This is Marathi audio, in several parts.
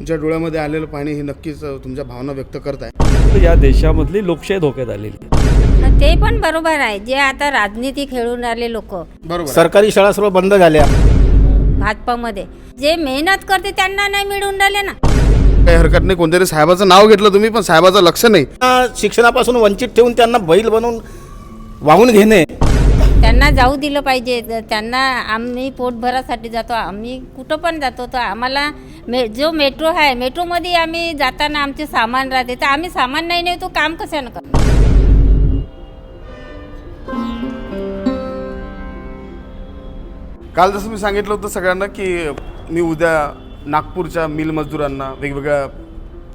तुमच्या डोळ्यामध्ये आलेलं पाणी हे नक्कीच तुमच्या भावना व्यक्त करत आहे या देशामधली लोकशाही धोक्यात आलेली आहे. ते पण बरोबर आहे. जे आता राजनीती खेळून राहिले लोक. बरोबर. सरकारी शाळा सर्व बंद झाल्या. भाजपामध्ये. जे मेहनत करते त्यांना नाही मिळून राहिले ना. काही हरकत नाही. कोणतरी साहेबाचं नाव घेतलं तुम्ही पण साहेबाचं लक्ष नाही. शिक्षणापासून वंचित ठेवून त्यांना बैल बनवून वाहून घेणे त्यांना जाऊ दिलं पाहिजे. त्यांना आम्ही पोटभरासाठी जातो. आम्ही कुठं पण जातो. तर आम्हाला मे जो मेट्रो आहे मेट्रोमध्ये आम्ही जाताना आमचे सामान राहते. तर आम्ही सामान नाही नेतो काम कशानं कर काल जसं मी सांगितलं होतं सगळ्यांना की मी उद्या नागपूरच्या मिल मजदुरांना वेगवेगळ्या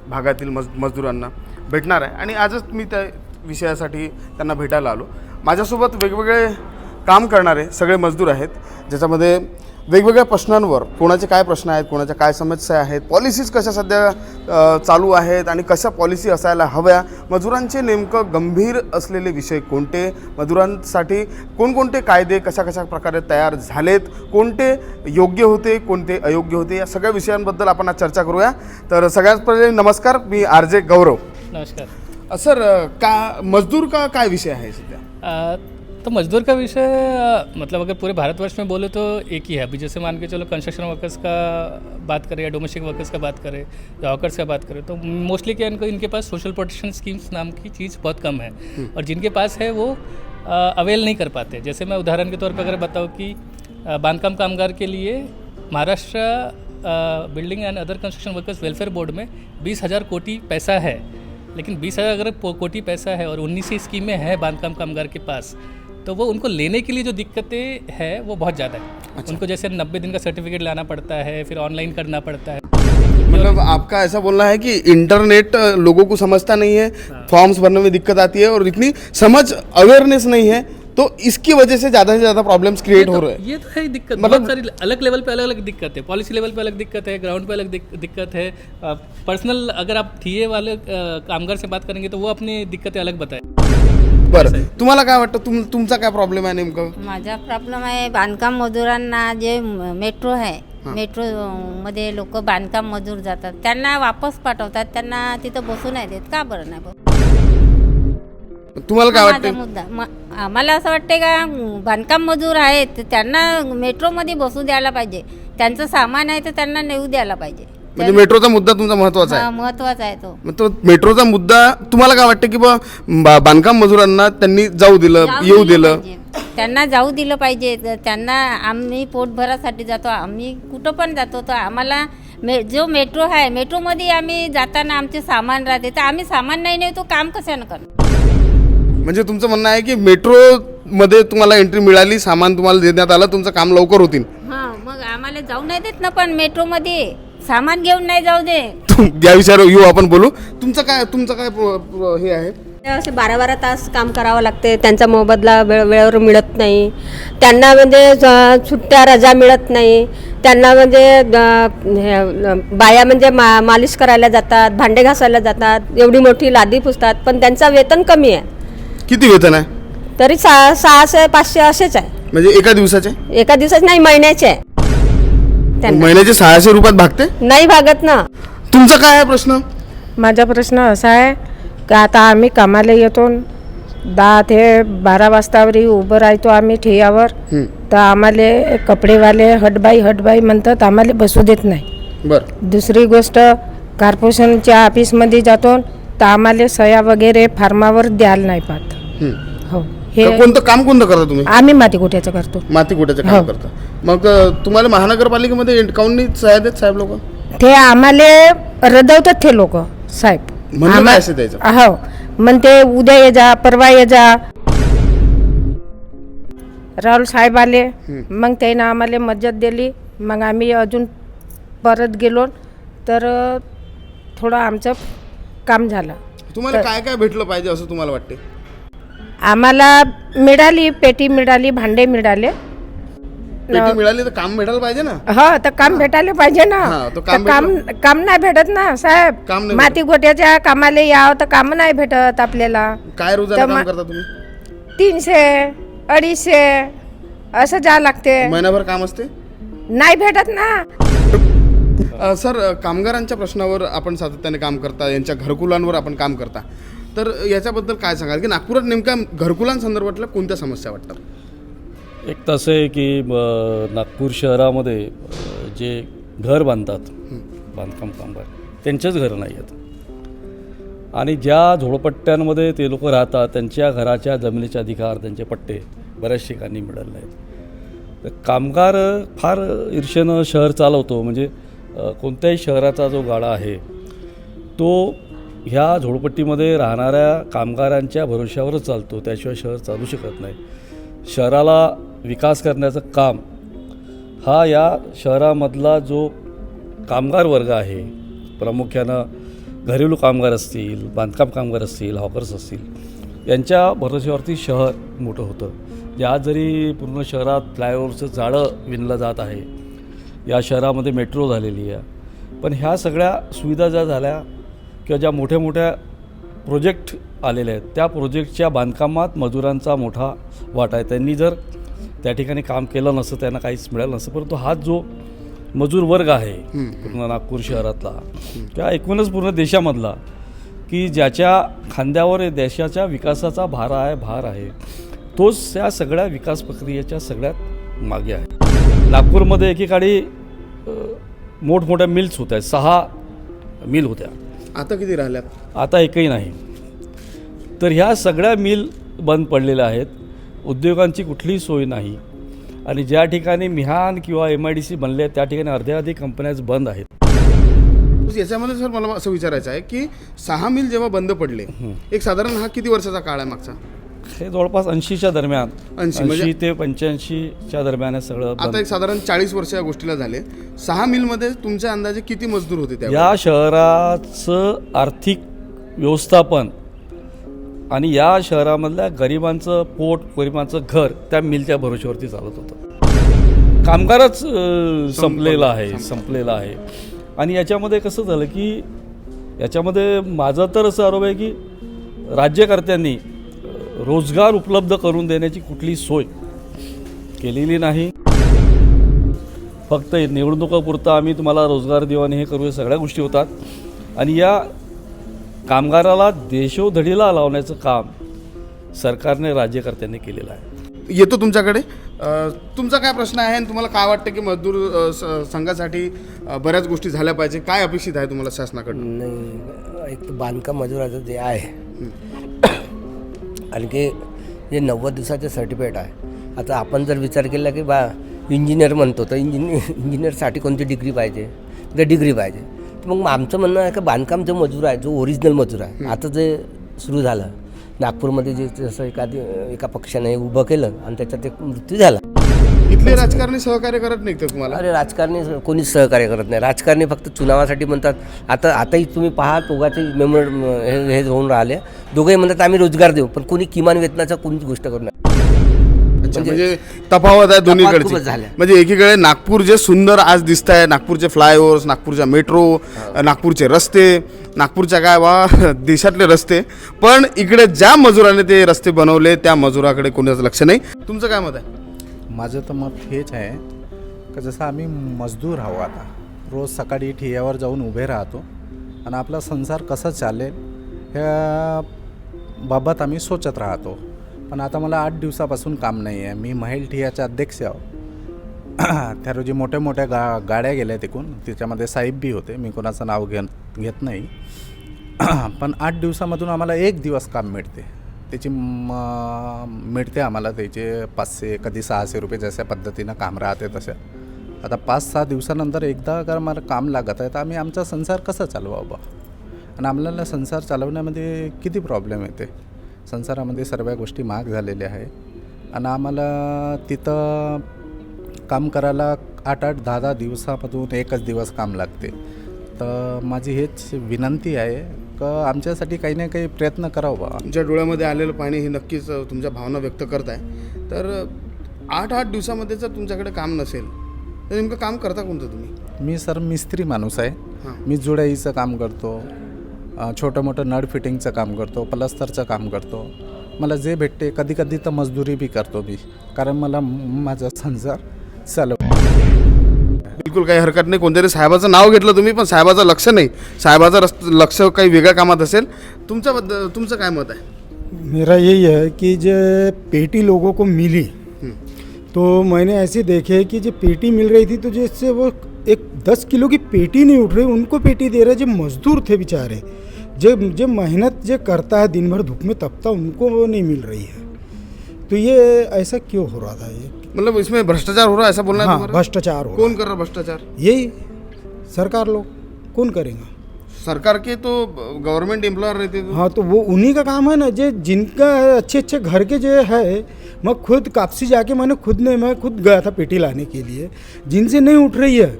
भागातील मज मजदुरांना भेटणार आहे. आणि आजच मी त्या विषयासाठी त्यांना भेटायला आलो. माझ्यासोबत वेगवेगळे काम करणारे सगळे मजदूर आहेत. ज्याच्यामध्ये वेगवेगळ्या प्रश्नांवर कोणाचे काय प्रश्न आहेत कोणाच्या काय समस्या आहेत पॉलिसीज कशा सध्या चालू आहेत आणि कशा पॉलिसी असायला हव्या मजुरांचे नेमकं गंभीर असलेले विषय कोणते मजुरांसाठी कोणकोणते कायदे कशा कशा प्रकारे तयार झालेत कोणते योग्य होते कोणते अयोग्य होते या सगळ्या विषयांबद्दल आपण आज चर्चा करूया. तर सगळ्यात पहिले नमस्कार मी आर जे गौरव. नमस्कार. सर का मजदूर का काय विषय आहे सध्या? तो मजदूर का विषय मतलब अगर पूरे भारतवर्ष में बोले तो एक ही है। अभी जैसे मान के चलो कंस्ट्रक्शन वर्कर्स का बात करें या डोमेस्टिक वर्कर्स का बात करें या हॉकर्स का बात करें तो मोस्टली क्या इनको इनके पास सोशल प्रोटेक्शन स्कीम्स नाम की चीज़ बहुत कम है। और जिनके पास है वो अवेल नहीं कर पाते। जैसे मैं उदाहरण के तौर पर अगर बताऊँ कि बांधकाम कामगार के लिए Maharashtra building and other construction workers welfare board में बीस हज़ार कोटी पैसा है। लेकिन बीस हज़ार अगर कोटी पैसा है और उन्नीस ही स्कीमें हैं बांधकाम कामगार के पास तो वो उनको लेने के लिए जो दिक्कतें हैं वो बहुत ज़्यादा है। अच्छा। उनको जैसे नब्बे दिन का सर्टिफिकेट लाना पड़ता है फिर ऑनलाइन करना पड़ता है। मतलब आपका ऐसा बोलना है कि इंटरनेट लोगों को समझता नहीं है फॉर्म्स भरने में दिक्कत आती है और इतनी समझ अवेयरनेस नहीं है तो इसकी वजह से ज़्यादा से ज़्यादा प्रॉब्लम्स क्रिएट हो रहे हैं। ये तो है दिक्कत। मतलब- सारी अलग लेवल पे अलग अलग दिक्कत है। पॉलिसी लेवल पे अलग दिक्कत है ग्राउंड पे अलग दिक्कत है। पर्सनल अगर आप टीए वाले कामगार से बात करेंगे तो वो अपनी दिक्कतें अलग बताए। बरं. तुम्हाला काय वाटतं? तुम तुमचा काय प्रॉब्लेम आहे नेमकं? माझा प्रॉब्लेम आहे बांधकाम मजुरांना जे म- मेट्रो आहे मेट्रो मध्ये लोक बांधकाम मजूर जातात. त्यांना वापस पाठवतात. त्यांना तिथं बसू नाही देत. का बरं नाही बसू तुम्हाला काय हा वाटतं मुद्दा. म- आम्हाला असं वाटते का म, बांधकाम मजूर आहेत तर त्यांना मेट्रोमध्ये बसू द्यायला पाहिजे. त्यांचं सामान आहे तर त्यांना नेऊ द्यायला पाहिजे. म्हणजे मेट्रोचा मुद्दा तुमचा महत्त्वाचा आहे. हा, महत्त्वाचा आहे तो. मग तो मेट्रोचा मुद्दा तुम्हाला काय वाटतं की बा बांधकाम मजुरांना त्यांनी जाऊ दिलं येऊ दिलं. त्यांना जाऊ दिलं पाहिजे. त्यांना आम्ही पोटभरासाठी जातो आम्ही कुठं पण जातो तर आम्हाला मे जो मेट्रो आहे मेट्रोमध्ये आम्ही जाताना आमचे सामान राहते तर आम्ही सामान नाही नेतो काम कशानं करणार? म्हणजे तुमचं म्हणणं आहे की मेट्रो मध्ये तुम्हाला एंट्री मिळाली सामान तुम्हाला देण्यात आलं तुमचं काम लवकर होतील. हां मग आम्हाला जाऊ नाही देत ना पण मेट्रोमध्ये सामान घेऊन नाही जाऊ दे. तुम- या विषयावर येऊ आपण बोलू. तुमचं काय तुमचं काय प्र- प्र- हे आहे? असे बारा बारा तास काम करावं लागते. त्यांचा मोबदला वेळ वेळेवर मिळत नाही. त्यांना म्हणजे ज- सुट्ट्या रजा मिळत नाही. त्यांना म्हणजे द- हे, बाया म्हणजे मा मालिश करायला जातात भांडे घासायला जातात. एवढी मोठी लादी पुसतात पण त्यांचं वेतन कमी आहे. किती वेतन आहे? तरी सहा सहाशे पाचशे असेच आहे. म्हणजे एका दिवसाचे? एका दिवसात नाही महिन्याचे आहे. त्यांना. महिन्याचे सहाशे रुपयात भागते? नाही भागत ना. तुमचा काय आहे प्रश्न? माझा प्रश्न असा आहे की आता आम्ही कामाला येतो दहा ते बारा वाजतावरी उभं राहतो आम्ही ठियावर. तर आम्हाला कपडेवाले हटबाई हटबाई म्हणतात आम्हाला बसू देत नाही. बर. दुसरी गोष्ट कॉर्पोरेशनच्या ऑफिसमध्ये जातो तर आम्हाला सया वगैरे फार्मावर द्यायला नाही पाहत. हो हे. कोणतं काम कोणतं करता तुम्ही? आम्ही माती कुठ्याचं करतो. माती कुठ्याचं काम हो. करता. मग अ, तुम्हाला महानगरपालिकेमध्ये काऊन नाही देत साहेब लोक? ते आम्हाला रदवतात ते लोक साहेब. म्हणणं काय त्याचं? हो. म्हणते उद्या ये जा परवा ये जा. राहुल साहेब आले. मग त्यानं आम्हाला मज्जत दिली. मग आम्ही अजून परत गेलो. तर अ, थोडं आमचं काम झालं. तुम्हाला काय काय भेटलं पाहिजे असं तुम्हाला वाटते आम्हाला मिळाली पेटी मिळाली भांडे मिळाले. पेटी मिळाली तर काम भेटायला पाहिजे ना? हो तर काम भेटायला पाहिजे ना. हा, तर काम काम काम नाही भेटत ना साहेब. काम नाही माती गोट्याच्या कामाला यावं तर काम नाही भेटत आपल्याला. काय तर काम मा- करता तुम्ही? तीनशे अडीचशे असं जा लागते. महिनाभर काम असते? नाही भेटत ना. अ, सर अ, कामगारांच्या प्रश्नावर आपण सातत्याने काम करता यांच्या घरकुलांवर आपण काम करता. तर याच्याबद्दल काय सांगाल? की नागपुरात नेमक्या घरकुलांसंदर्भातल्या कोणत्या समस्या वाटतात? एक तर असं आहे की नागपूर शहरामध्ये जे घर बांधतात बांधकाम कामगार त्यांचेच घरं नाही आहेत. आणि ज्या झोपडपट्ट्यांमध्ये ते लोक राहतात त्यांच्या घराच्या जमिनीचे अधिकार त्यांचे पट्टे बऱ्याच ठिकाणी मिळाले नाहीत. तर कामगार फार ईर्षेनं शहर चालवतो. म्हणजे कोणत्याही शहराचा जो गाडा आहे तो ह्या झोडपट्टीमध्ये राहणाऱ्या कामगारांच्या भरोश्यावरच चालतो. त्याशिवाय शहर चालू शकत नाही. शहराला विकास करण्याचं काम हा या शहरामधला जो कामगार वर्ग आहे प्रामुख्यानं घरेलू कामगार असतील बांधकाम कामगार असतील हॉकर्स असतील यांच्या भरोश्यावरती शहर मोठं होतं. जे आज जरी पूर्ण शहरात फ्लायओव्हरचं जाळं विणलं जात आहे या शहरामध्ये मेट्रो झालेली आहे पण ह्या सगळ्या सुविधा ज्या झाल्या किंवा ज्या मोठ्या मोठ्या प्रोजेक्ट आलेले आहेत त्या प्रोजेक्टच्या बांधकामात मजुरांचा मोठा वाटा आहे. त्यांनी जर त्या ठिकाणी काम केलं नसतं त्यांना काहीच मिळालं नसतं. परंतु हा जो मजूर वर्ग आहे पूर्ण नागपूर शहरातला किंवा एकूणच पूर्ण देशामधला की ज्याच्या खांद्यावर देशाच्या विकासाचा भार आहे भार आहे तोच त्या सगळ्या विकास प्रक्रियेच्या सगळ्यात मागे आहे. नागपूरमध्ये एकेकाळी मोठमोठ्या मिल्स होत्या सहा मिल होत्या. आता किती राहिल्यात? आता एकही नाही. तर ह्या सगळ्या मिल बंद पडलेल्या आहेत. उद्योगांची कुठलीही सोय नाही. आणि ज्या ठिकाणी मिहान किंवा एम आय डी सी बनले त्या ठिकाणी अर्ध्या अधिक कंपन्याच बंद आहेत. याच्यामध्ये सर मला असं विचारायचं आहे की सहा मिल जेव्हा बंद पडले एक साधारण हा किती वर्षाचा काळ आहे मागचा? हे जवळपास ऐंशीच्या दरम्यान. 80 म्हणजे- ऐंशी ते पंच्याऐंशीच्या दरम्यान हे सगळं आता बंद. एक साधारण चाळीस वर्ष या गोष्टीला झाले. सहा मिलमध्ये तुमच्या अंदाजे किती मजदूर होते त्या या शहराचं आर्थिक व्यवस्थापन आणि या शहरामधल्या गरिबांचं पोट गरिबांचं घर त्या मिलच्या भरोश्यावरती चालत होतं. कामगारच अं, संपलेला आहे संपलेला आहे. आणि याच्यामध्ये कसं झालं की याच्यामध्ये माझं तर असं आरोप आहे की राज्यकर्त्यांनी रोजगार उपलब्ध करून देण्याची कुठली सोय केलेली नाही. फक्त निवडणुकापुरतं आम्ही तुम्हाला रोजगार देऊ आणि हे करू या सगळ्या गोष्टी होतात. आणि या कामगाराला देशोधडीला लावण्याचं काम सरकारने राज्यकर्त्यांनी केलेलं आहे. येतो तुमच्याकडे. तुमचा काय प्रश्न आहे आणि तुम्हाला काय वाटतं की मजदूर संघासाठी बऱ्याच गोष्टी झाल्या पाहिजे? काय अपेक्षित आहे तुम्हाला शासनाकडून? नाही एक तर बांधकाम मजुराचं जे आहे आणखी जे नव्वद दिवसाचे सर्टिफिकेट आहे आता आपण जर विचार केला की बा इंजिनियर म्हणतो तर इंजिनियर इंजिनियरसाठी कोणती डिग्री पाहिजे? तर डिग्री पाहिजे. तर मग आमचं म्हणणं आहे की बांधकाम जो मजूर आहे जो ओरिजिनल मजूर आहे आता जे सुरू झालं नागपूरमध्ये जे जसं एखादी एका पक्षाने उभं केलं आणि त्याच्यात एक मृत्यू झाला. इथले राजकारणी सहकार्य करत नाही का तुम्हाला? अरे राजकारणी कोणीच सहकार्य करत नाही. राजकारणी फक्त चुनावासाठी म्हणतात. आता आताही तुम्ही पहा दोघांचे मेमोर हे हे होऊन राहिले. दोघंही म्हणतात आम्ही रोजगार देऊ. पण कोणी किमान वेतनाचा कोणीच गोष्ट करत नाही अच्छा, म्हणजे तफावत आहे झाल्या. म्हणजे एकीकडे नागपूर जे सुंदर आज दिसत आहे नागपूरचे फ्लायओव्हर्स नागपूरच्या मेट्रो नागपूरचे रस्ते नागपूरच्या काय वा देशातले रस्ते. पण इकडे ज्या मजुराने ते रस्ते बनवले त्या मजुराकडे कोणाचं लक्ष नाही. तुमचं काय मत आहे? माझं तर मत हेच आहे का जसं आम्ही मजदूर आहो आता रोज सकाळी ठियावर जाऊन उभे राहतो आणि आपला संसार कसा चालेल ह्या बाबत आम्ही सोचत राहतो. पण आता मला आठ दिवसापासून काम नाही आहे. मी महिल ठियाचे अध्यक्ष आहो. त्या रोजी मोठ्या मोठ्या गा गाड्या गेल्या तिकून. त्याच्यामध्ये साहेब बी होते. मी कोणाचं नाव घेत घेत नाही. पण आठ दिवसामधून आम्हाला एक दिवस काम मिळते. त्याची म- मिळते आम्हाला त्याचे पाचशे कधी सहाशे रुपये जशा पद्धतीनं काम राहते तशा. आता पाच सहा दिवसानंतर एकदा अगर मला काम लागत आहे तर आम्ही आमचा संसार कसा चालवा बा? आणि आम्हाला संसार चालवण्यामध्ये किती प्रॉब्लेम येते? संसारामध्ये सर्व गोष्टी महाग झालेल्या आहे आणि आम्हाला तिथं काम करायला आठ आठ दहा दहा दिवसामधून एकच दिवस काम लागते. तर माझी हेच विनंती आहे का आमच्यासाठी काही ना काही प्रयत्न करावा बा. तुमच्या डोळ्यामध्ये आलेलं पाणी हे नक्कीच तुमच्या भावना व्यक्त करताय. तर अ, आठ आठ दिवसामध्ये जर तुमच्याकडे काम नसेल तर नेमकं काम करता कोणतं तुम्ही? मी सर मिस्त्री माणूस आहे. मी जुडाईचं काम करतो छोटं मोठं नळ फिटिंगचं काम करतो प्लस्तरचं काम करतो. मला जे भेटते कधी कधी तर मजदुरी बी करतो मी. कारण मला माझा संसार चालव बिलकुल काही हरकत नाही. कोणतरी साहेबाचं नाव घेतलं तुम्ही पण साहेबाचं लक्ष नाही. साहेबाचं रस लक्ष काही वेगळ्या कामात असेल. तुमच्याबद्दल तुमचं काय मत आहे? मेरा यही है कि जो पेटी लोगों को मिली तो मैंने ऐसे देखे कि जो पेटी मिल रही थी तो जैसे वो एक दस किलो की पेटी नहीं उठ रही उनको पेटी दे रहे जो मजदूर थे बेचारे। जो जो मेहनत जो करता है दिन भर धूप में तपता उनको वो नहीं मिल रही है। तो ये ऐसा क्यों हो रहा था ये? मतलब इसमें भ्रष्टाचार हो रहा है ऐसा बोलना हाँ? भ्रष्टाचार हो कौन कर रहा भ्रष्टाचार? यही सरकार लोग कौन करेगा? सरकार के तो गवर्नमेंट एम्प्लॉयर रहते तो। हाँ तो वो उन्हीं का काम है ना जो जिनका अच्छे अच्छे घर के जो है मैं खुद कापसी जाके मैंने खुद ने मैं खुद गया था पेटी लाने के लिए। जिनसे नहीं उठ रही है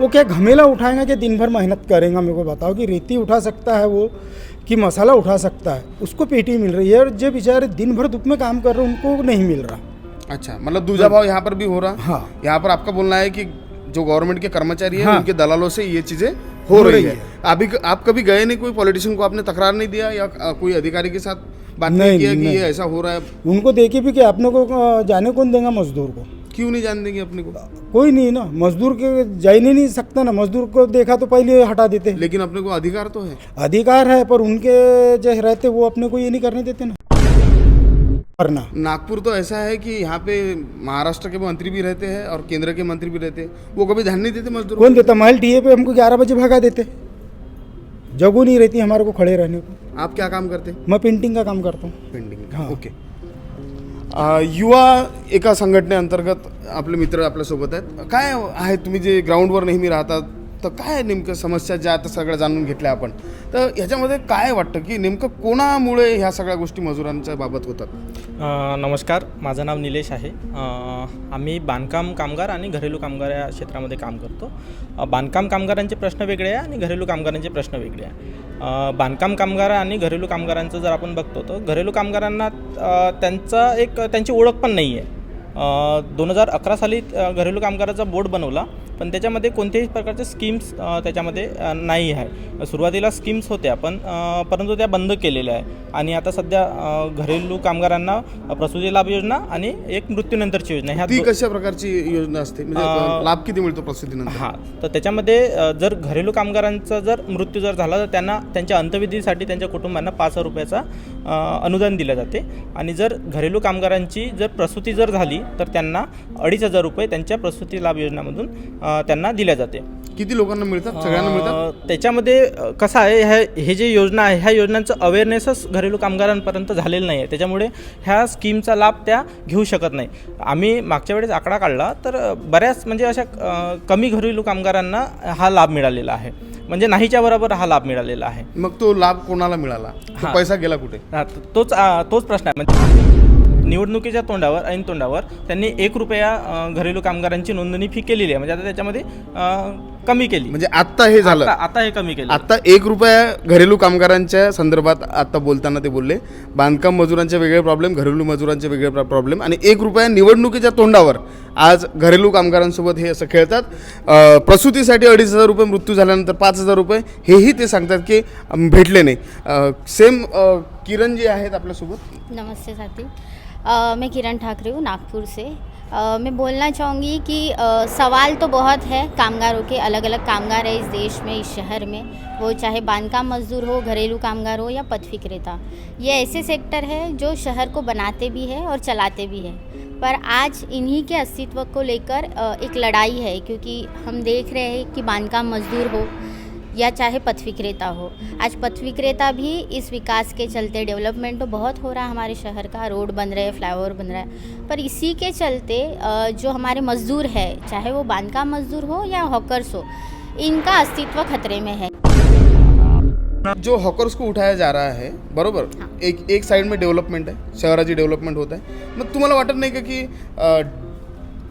वो क्या घमेला उठाएगा कि दिन भर मेहनत करेगा? मेरे को बताओ कि रेती उठा सकता है वो कि मसाला उठा सकता है उसको पेटी मिल रही है। और जो बेचारे दिन भर धूप में काम कर रहे हैं उनको नहीं मिल रहा। अच्छा मतलब दूजा भाव यहाँ पर भी हो रहा? हाँ। यहाँ पर आपका बोलना है कि जो गवर्नमेंट के कर्मचारी है हाँ। उनके दलालों से ये चीज़ें हो, हो रही रही है। अभी आप कभी गए नहीं कोई पॉलिटिशियन को आपने तकरार नहीं दिया या कोई अधिकारी के साथ बात नहीं, नहीं, किया कि नहीं। ये ऐसा हो रहा है? उनको देखे भी कि अपने को जाने कौन देगा मजदूर को? क्यों नहीं जान देंगे अपने को? कोई नहीं ना मजदूर के जा ही नहीं सकता ना। मजदूर को देखा तो पहले हटा देते लेकिन अपने को अधिकार तो है। अधिकार है पर उनके जो रहते वो अपने को ये नहीं करने देते ना। करना नागपुर तो ऐसा है कि यहाँ पे महाराष्ट्र के मंत्री भी रहते हैं और केंद्र के मंत्री भी रहते हैं। वो कभी ध्यान नहीं देते मजदूर कौन देता? महल टीए पे हमको ग्यारह बजे भगा देते। जगह नहीं रहती हमारे को खड़े रहने को। आप क्या काम करते? मैं पेंटिंग का काम करता हूँ। पेंटिंग हां. ओके अ, युवा एका संघटनेअंतर्गत आपले मित्र आपल्यासोबत आहेत. काय आहे? तुम्ही जे ग्राउंडवर नेहमी राहतात तर काय नेमकं समस्या ज्या आता सगळ्या जाणून घेतल्या आपण? तर ह्याच्यामध्ये काय वाटतं की नेमकं कोणामुळे ह्या सगळ्या गोष्टी मजुरांच्या बाबत होतात? नमस्कार. माझं नाव निलेश आहे. आम्ही बांधकाम कामगार आणि घरेलू कामगार या क्षेत्रामध्ये काम करतो. बांधकाम कामगारांचे प्रश्न वेगळे आहे आणि घरेलू कामगारांचे प्रश्न वेगळे आहे. बांधकाम कामगार आणि घरेलू कामगारांचं जर आपण बघतो तर घरेलू कामगारांना त्यांचा एक त्यांची ओळख पण नाही आहे दोन हजार अकरा साली घरेलू कामगाराचा बोर्ड बनवला पण त्याच्यामध्ये कोणत्याही प्रकारचे स्कीम्स त्याच्यामध्ये नाही आहे. सुरुवातीला स्कीम्स होत्या पण परंतु त्या बंद केलेल्या आहे आणि आता सध्या घरेलू कामगारांना प्रसूती लाभ योजना आणि एक मृत्यूनंतरची योजना ह्या ती कशा प्रकारची योजना असते? म्हणजे लाभ किती मिळतो प्रसिद्धीनंतर हां तर त्याच्यामध्ये जर घरेलू कामगारांचा जर मृत्यू जर झाला तर त्यांना त्यांच्या अंत्यविधीसाठी त्यांच्या कुटुंबांना पाच हजार रुपयाचा अनुदान दिलं जाते. आणि जर घरेलू कामगारांची जर प्रसूती जर झाली तर त्यांना अडीच हजार रुपये त्यांच्या प्रसूती लाभ योजनामधून त्यांना दिल्या जाते. किती लोकांना मिळतात? सगळ्यांना मिळतात? त्याच्यामध्ये कसं आहे ह्या हे जे योजना आहे ह्या योजनांचं अवेअरनेसच घरेलू कामगारांपर्यंत झालेलं नाही आहे त्याच्यामुळे ह्या स्कीमचा लाभ त्या घेऊ शकत नाही. आम्ही मागच्या वेळेस आकडा काढला तर बऱ्याच म्हणजे अशा कमी घरेलू कामगारांना हा लाभ मिळालेला आहे. म्हणजे नाहीच्या बरोबर हा लाभ मिळालेला आहे. मग तो लाभ कोणाला मिळाला. पैसा गेला कुठे? तोच तोच प्रश्न आहे. म्हणजे निवडणुकीच्या तोंडावर ऐन तोंडावर त्यांनी एक रुपया घरेलू कामगारांची नोंदणी फी केलेली आहे. म्हणजे आता त्याच्यामध्ये कमी केली. म्हणजे आत्ता हे झालं. आता आता हे कमी केलं आता एक रुपया घरेलू कामगारांच्या संदर्भात आता बोलताना ते बोलले. बांधकाम मजुरांचे वेगळे प्रॉब्लेम घरेलू मजुरांचे वेगळे प्र- प्रॉब्लेम आणि एक रुपया निवडणुकीच्या तोंडावर आज घरेलू कामगारांसोबत हे असं खेळतात. प्रसूतीसाठी अडीच हजार रुपये मृत्यू झाल्यानंतर पाच हजार रुपये हेही ते सांगतात की भेटले नाही. सेम किरण जी आहेत आपल्यासोबत. नमस्ते साथी. अ, मैं किरण ठाकरे हूँ नागपुर से। अ, मैं बोलना चाहूँगी कि अ, सवाल तो बहुत है कामगारों के अलग अलग कामगार है इस देश में इस शहर में। वो चाहे बांधकाम मजदूर हो घरेलू कामगार हो या पथ विक्रेता। ये ऐसे सेक्टर है जो शहर को बनाते भी है और चलाते भी है। पर आज इन्हीं के अस्तित्व को लेकर एक लड़ाई है क्योंकि हम देख रहे हैं कि बांधकाम मजदूर हो या चाहे पथ विक्रेता हो। आज पथ विक्रेता भी इस विकास के चलते डेवलपमेंट तो बहुत हो रहा है हमारे शहर का। रोड बन रहे हैं फ्लाईओवर बन रहा है। पर इसी के चलते जो हमारे मज़दूर है चाहे वो बांधकाम मज़दूर हो या हॉकर्स हो इनका अस्तित्व खतरे में है। जो हॉकर्स को उठाया जा रहा है बरोबर? एक एक साइड में डेव्हलपमेंट आहे शहराची डेव्हलपमेंट होत आहे मग तुम्हाला वाटत नाही का की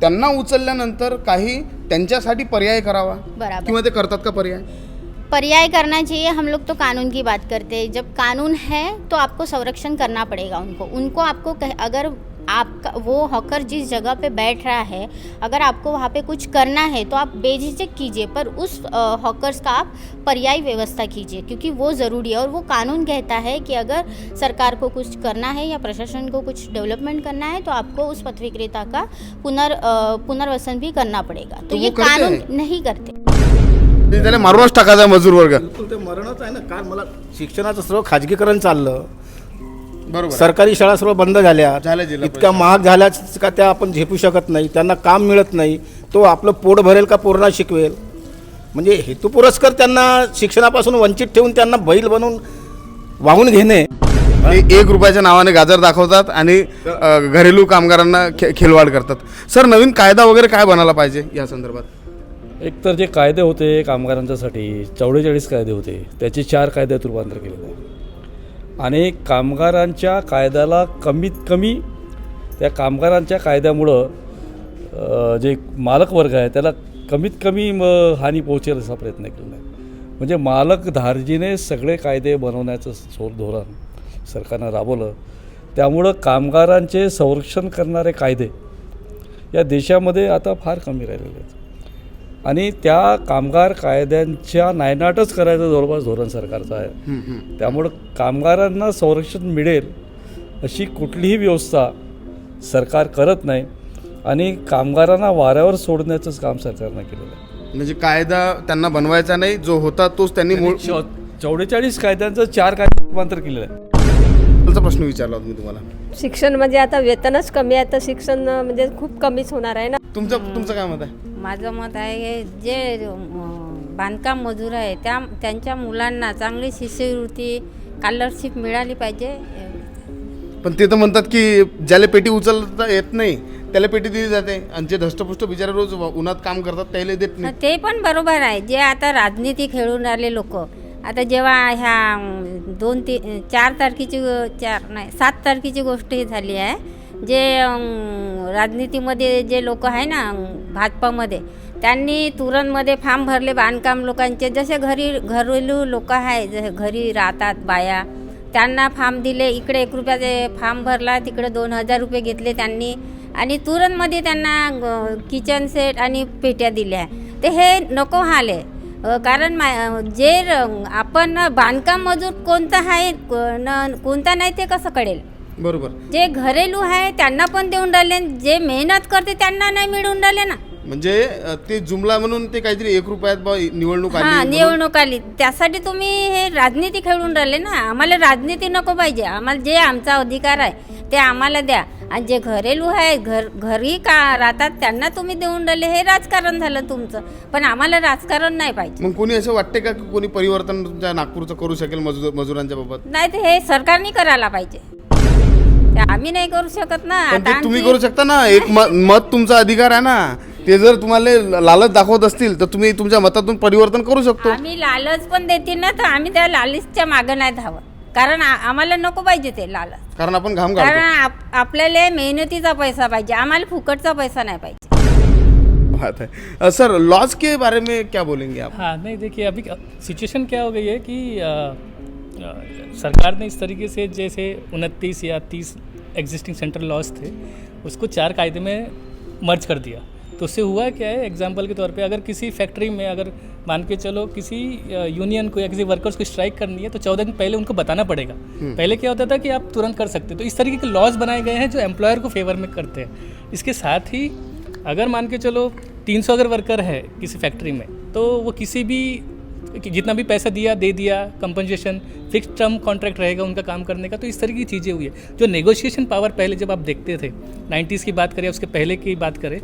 त्यांना उचलल्यानंतर काही त्यांच्यासाठी पर्याय करावा? किंवा ते करतात का पर्याय? पर्याय करना चाहिए। हम लोग तो कानून की बात करते हैं। जब कानून है तो आपको संरक्षण करना पड़ेगा उनको। उनको आपको कह, अगर आपका वो हॉकर जिस जगह पे बैठ रहा है अगर आपको वहाँ पे कुछ करना है तो आप बेझिझक कीजिए पर उस हॉकर्स का आप पर्यायी व्यवस्था कीजिए क्योंकि वो ज़रूरी है। और वो कानून कहता है कि अगर सरकार को कुछ करना है या प्रशासन को कुछ डेवलपमेंट करना है तो आपको उस पथ विक्रेता का पुनर् पुनर्वसन भी करना पड़ेगा। तो तो ये कानून नहीं करते। म्हणजे त्याला मारूनच टाकायचा मजूर वर्ग. बिलकुल ते मरणच आहे ना. कारण मला शिक्षणाचं सर्व खाजगीकरण चाललं. बरोबर सरकारी शाळा सर्व बंद झाल्या. झाल्या जिल्हा इतक्या महाग झाल्या का त्या आपण झेपू शकत नाही. त्यांना काम मिळत नाही. तो आपलं पोट भरेल का पूर्ण शिकवेल? म्हणजे हेतू पुरस्कार त्यांना शिक्षणापासून वंचित ठेवून त्यांना बैल बनवून वाहून घेणे. ते एक रुपयाच्या नावाने गाजर दाखवतात आणि अ, घरेलू कामगारांना खे खेळवाड करतात. सर नवीन कायदा वगैरे काय बनायला पाहिजे या संदर्भात? एकतर जे कायदे होते कामगारांच्यासाठी चौवेचाळीस कायदे होते त्याचे चार कायद्यात रूपांतर केलेलं आहे आणि कामगारांच्या कायद्याला कमीत कमी त्या कामगारांच्या कायद्यामुळं जे मालक वर्ग आहे त्याला कमीत कमी म हानी पोहोचेल असा प्रयत्न केलेला आहे. म्हणजे मालकधारजीने सगळे कायदे बनवण्याचं सो धोरण सरकारनं राबवलं. त्यामुळं कामगारांचे संरक्षण करणारे कायदे या देशामध्ये आता फार कमी राहिलेले आहेत. आणि त्या कामगार कायद्यांच्या नायनाटच करायचं जवळपास धोरण सरकारचं आहे. त्यामुळं कामगारांना संरक्षण मिळेल अशी कुठलीही व्यवस्था सरकार करत नाही आणि कामगारांना वाऱ्यावर सोडण्याचंच काम सरकारनं केलेलं आहे. म्हणजे कायदा त्यांना बनवायचा नाही जो होता तोच त्यांनी मूळ चौ चौवेचाळीस कायद्यांचं चार कायदे रूपांतर केलेलं आहे. प्रश्न विचारला होता मी तुम्हाला? शिक्षण म्हणजे आता वेतनच कमी आहे तर शिक्षण म्हणजे खूप कमीच होणार आहे ना. तुमचं तुमचं काय मत आहे? माझं मत आहे हे जे अं, बांधकाम मजूर आहे त्या त्यांच्या मुलांना चांगली शिष्यवृत्ती स्कॉलरशिप मिळाली पाहिजे. पण ते तर म्हणतात की ज्याला पेटी उचलता येत नाही त्याला पेटी दिली जाते. आणि जे धष्टपुष्ट बिचारे रोज उन्हात काम करतात त्याला देत नाही. ते पण बरोबर आहे. जे आता राजनीती खेळून राहिले लोक आता जेव्हा ह्या अं, दोन ती चार तारखेची चार नाही सात तारखेची गोष्ट ही झाली आहे. जे राजनीतीमध्ये जे लोक आहे ना भाजपामध्ये त्यांनी तुरणमध्ये फार्म भरले बांधकाम लोकांचे. जसे घरी घरेलू लोक आहे जसे घरी राहतात बाया त्यांना फार्म दिले. इकडे एक रुपयाचे फार्म भरला तिकडे दोन हजार रुपये घेतले त्यांनी. आणि तुरंतमध्ये त्यांना किचन सेट आणि पेट्या दिल्या. ते हे नको हाल. आहे कारण मा जे आपण बांधकाम मजूर कोणता आहे न- कोणता नाही ते कसं कळेल? बरोबर. जे घरेलू आहे त्यांना पण देऊन राहिले जे मेहनत करते त्यांना नाही मिळून राहिले ना. म्हणजे अ, ते जुमला म्हणून ते काहीतरी एक रुपयात बा निवडणूक आली हा म्हणून- निवडणूक आली. त्यासाठी तुम्ही हे राजनीती खेळून राहिले ना. आम्हाला राजनीती नको पाहिजे. आम्हाला जे आमचा अधिकार आहे ते आम्हाला द्या. आणि जे घरेलू आहे घर घरी का राहतात त्यांना तुम्ही देऊन राहिले. हे राजकारण झालं तुमचं. पण आम्हाला राजकारण नाही पाहिजे. मग कोणी असं वाटते का की कोणी परिवर्तन तुमच्या नागपूरचं करू शकेल मजूर मजुरांच्या बाबत? नाही तर हे सरकारने करायला पाहिजे. आम्ही नाही करू शकत ना. पण ते आता तुम्ही आमची- करू शकता ना. एक म- मत तुमचा अधिकार आहे ना. ते जर तुम्हाला लालच दाखवत असतील तर तुम्ही तुमच्या मतातून परिवर्तन करू शकतो. आम्ही लालच पण देतील ना तर आम्ही त्या लालचच्या मागं नाही धावत. कारण आ- आम्हाला नको पाहिजे ते लालच. कारण आपण घाम कारण आप- आपल्याला मेहनतीचा पैसा पाहिजे. आम्हाला फुकटचा पैसा नाही पाहिजे. बात है अ, सर लॉज के बारे में क्या बोलेंगे आप? हाँ नहीं देखिए अभी सिचुएशन क्या हो गई है कि अ, अ, सरकार ने इस तरीके से जैसे उनतीस या तीस एग्जिस्टिंग सेंट्रल लॉज थे उसको चार कायदे में मर्ज कर दिया। तो उससे हुआ क्या है एग्ज़ाम्पल के तौर पे अगर किसी फैक्ट्री में अगर मान के चलो किसी यूनियन को या किसी वर्कर्स को स्ट्राइक करनी है तो चौदह दिन पहले उनको बताना पड़ेगा। पहले क्या होता था कि आप तुरंत कर सकते तो इस तरीके के लॉज बनाए गए हैं जो एम्प्लॉयर को फेवर में करते हैं। इसके साथ ही अगर मान के चलो 300 अगर वर्कर है किसी फैक्ट्री में तो वो किसी भी कि जितना भी पैसा दिया, दे दिया कंपनसेशन फिक्स टर्म कॉन्ट्रैक्ट रहेगा उनका काम करने का तो इस तरह की चीज़ें हुई है। जो नेगोशिएशन पावर पहले जब आप देखते थे 90s की बात करें, उसके पहले की बात करें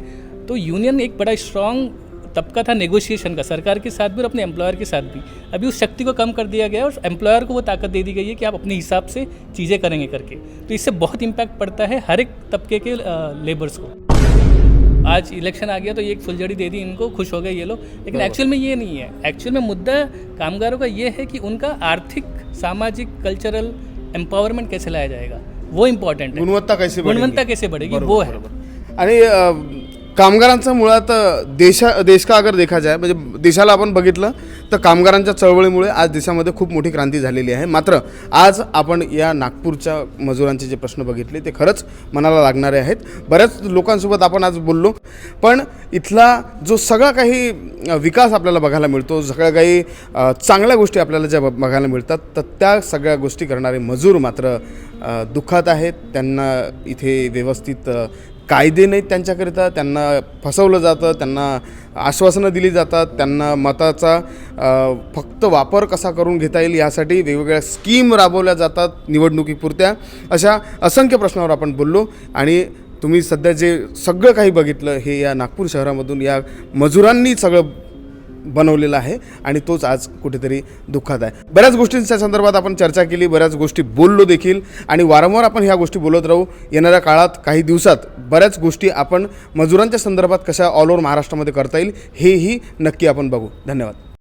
तो यूनियन एक बड़ा स्ट्रॉन्ग तबका था नेगोशिएशन का, सरकार के साथ भी और अपने एम्प्लॉयर के साथ भी। अभी उस शक्ति को कम कर दिया गया और एम्प्लॉयर को वो ताकत दे दी गई है कि आप अपने हिसाब से चीज़ें करेंगे करके। तो इससे बहुत इम्पैक्ट पड़ता है हर एक तबके के लेबर्स को। आज इलेक्शन आ गया तो ये एक फुलझड़ी दे दी इनको खुश हो गए ये लोग। लेकिन एक्चुअल में ये नहीं है। एक्चुअल में मुद्दा कामगारों का ये है कि उनका आर्थिक सामाजिक कल्चरल एम्पावरमेंट कैसे लाया जाएगा? वो इम्पोर्टेंट है। गुणवत्ता कैसे गुणवत्ता कैसे बढ़ेगी? वो है। बरोबर. कामगारांचं मुळात देशा देश का अगर देखा जाय म्हणजे देशाला आपण बघितलं तर कामगारांच्या चळवळीमुळे आज देशामध्ये खूप मोठी क्रांती झालेली आहे. मात्र आज आपण या नागपूरच्या मजुरांचे जे प्रश्न बघितले ते खरंच मनाला लागणारे आहेत. बऱ्याच लोकांसोबत आपण आज बोललो पण इथला जो सगळा काही विकास आपल्याला बघायला मिळतो सगळ्या काही चांगल्या गोष्टी आपल्याला ज्या ब- बघायला मिळतात तर त्या सगळ्या गोष्टी करणारे मजूर मात्र दुःखात आहेत. त्यांना इथे व्यवस्थित कायदे नाहीत त्यांच्याकरिता. त्यांना फसवलं जातं त्यांना आश्वासनं दिली जातात त्यांना मताचा फक्त वापर कसा करून घेता येईल यासाठी वेगवेगळ्या स्कीम राबवल्या जातात निवडणुकीपुरत्या. अशा असंख्य प्रश्नावर आपण बोललो आणि तुम्ही सध्या जे सगळं काही बघितलं हे या नागपूर शहरामधून या मजुरांनी सगळं बनवलेला आहे आणि तोच आज कुठेतरी दुःखात आहे. बऱ्याच गोष्टींच्या संदर्भात आपण चर्चा केली बऱ्याच गोष्टी बोललो देखील आणि वारंवार आपण ह्या गोष्टी बोलत राहू. येणाऱ्या काळात काही दिवसात बऱ्याच गोष्टी आपण मजुरांच्या संदर्भात कशा ऑल ओव्हर महाराष्ट्रामध्ये करता येईल हेही नक्की आपण बघू. धन्यवाद.